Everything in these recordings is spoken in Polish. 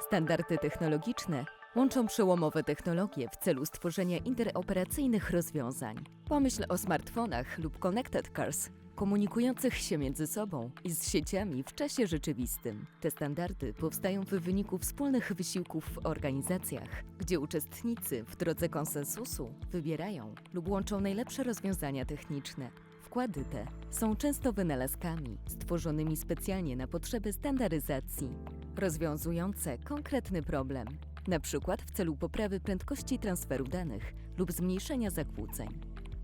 Standardy technologiczne łączą przełomowe technologie w celu stworzenia interoperacyjnych rozwiązań. Pomyśl o smartfonach lub connected cars, komunikujących się między sobą i z sieciami w czasie rzeczywistym. Te standardy powstają w wyniku wspólnych wysiłków w organizacjach, gdzie uczestnicy w drodze konsensusu wybierają lub łączą najlepsze rozwiązania techniczne. Wkłady te są często wynalazkami stworzonymi specjalnie na potrzeby standaryzacji, rozwiązujące konkretny problem, przykład w celu poprawy prędkości transferu danych lub zmniejszenia zakłóceń.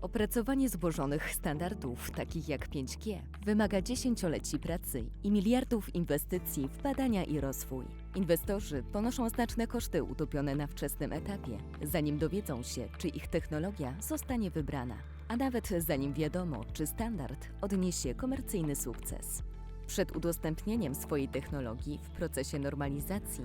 Opracowanie złożonych standardów, takich jak 5G, wymaga dziesięcioleci pracy i miliardów inwestycji w badania i rozwój. Inwestorzy ponoszą znaczne koszty utopione na wczesnym etapie, zanim dowiedzą się, czy ich technologia zostanie wybrana, a nawet zanim wiadomo, czy standard odniesie komercyjny sukces. Przed udostępnieniem swojej technologii w procesie normalizacji,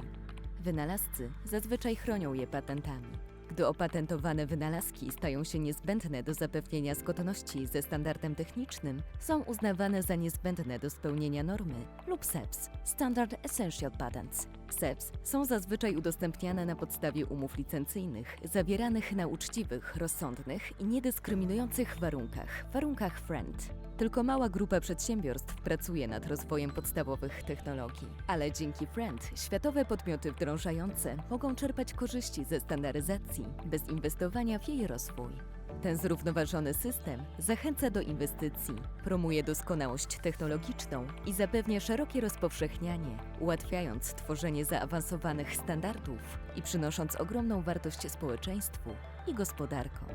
wynalazcy zazwyczaj chronią je patentami. Gdy opatentowane wynalazki stają się niezbędne do zapewnienia zgodności ze standardem technicznym, są uznawane za niezbędne do spełnienia normy lub SEPS Standard Essential Patents. SEPS są zazwyczaj udostępniane na podstawie umów licencyjnych zawieranych na uczciwych, rozsądnych i niedyskryminujących warunkach, warunkach FRIEND. Tylko mała grupa przedsiębiorstw pracuje nad rozwojem podstawowych technologii, ale dzięki FRIEND światowe podmioty wdrążające mogą czerpać korzyści ze standaryzacji bez inwestowania w jej rozwój. Ten zrównoważony system zachęca do inwestycji, promuje doskonałość technologiczną i zapewnia szerokie rozpowszechnianie, ułatwiając tworzenie zaawansowanych standardów i przynosząc ogromną wartość społeczeństwu i gospodarkom.